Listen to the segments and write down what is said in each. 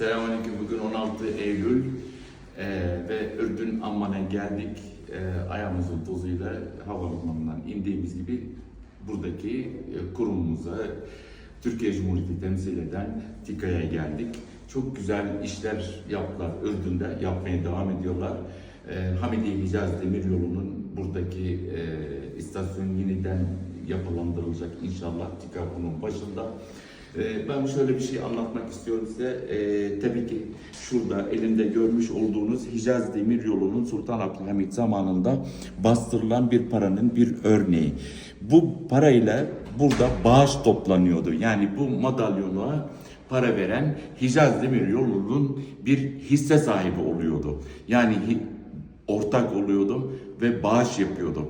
Selamünaleyküm. Bugün 16 Eylül Ee, ve Ürdün Amman'a geldik. Ee, ayağımızın tozuyla havalimanından indiğimiz gibi buradaki e, kurumumuza Türkiye Cumhuriyeti temsil eden TİKA'ya geldik. Çok güzel işler yaptılar Ürdün'de, yapmaya devam ediyorlar. Ee, Hamidiye Hicaz Demiryolu'nun buradaki e, istasyon yeniden yapılandırılacak inşallah TİKA bunun başında. Ee, Ben şöyle bir şey anlatmak istiyorum size. Ee, tabii ki şurada elimde görmüş olduğunuz Hicaz Demiryolu'nun Sultan Abdülhamit zamanında bastırılan bir paranın bir örneği. Bu parayla burada bağış toplanıyordu. Yani bu madalyona para veren Hicaz Demiryolu'nun bir hisse sahibi oluyordu. Yani ortak oluyordu ve bağış yapıyordu.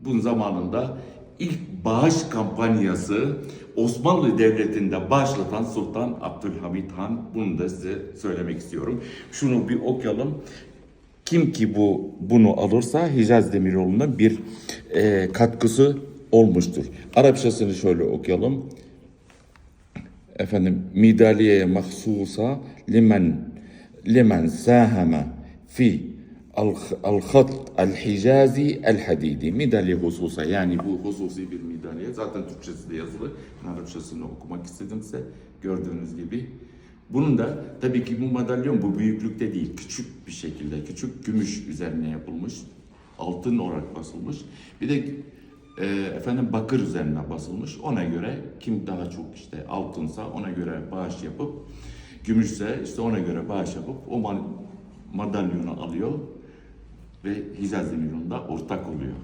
Bunun zamanında ilk bağış kampanyası Osmanlı Devleti'nde başlatan Sultan Abdülhamit Han. Bunu da size söylemek istiyorum. Şunu bir okuyalım. Kim ki bu bunu alırsa Hicaz Demiryolu'na bir e, katkısı olmuştur. Arapçasını şöyle okuyalım. Efendim midaliyeye mahsusa limen limen sahama fi el-hat el-hicazi el-hadidi midalye hususa yani bu hususi bir midalye zaten Türkçesi de yazılı Ben Arapçasını okumak istedim size. Gördüğünüz gibi. Bunun da tabii ki bu madalyon bu büyüklükte değil. Küçük bir şekilde küçük gümüş üzerine yapılmış. Altın olarak basılmış. Bir de e, efendim bakır üzerine basılmış. Ona göre kim daha çok işte altınsa ona göre bağış yapıp gümüşse işte ona göre bağış yapıp o ma- madalyonu alıyor ve Hicaz Demiryolu'nda ortak oluyor.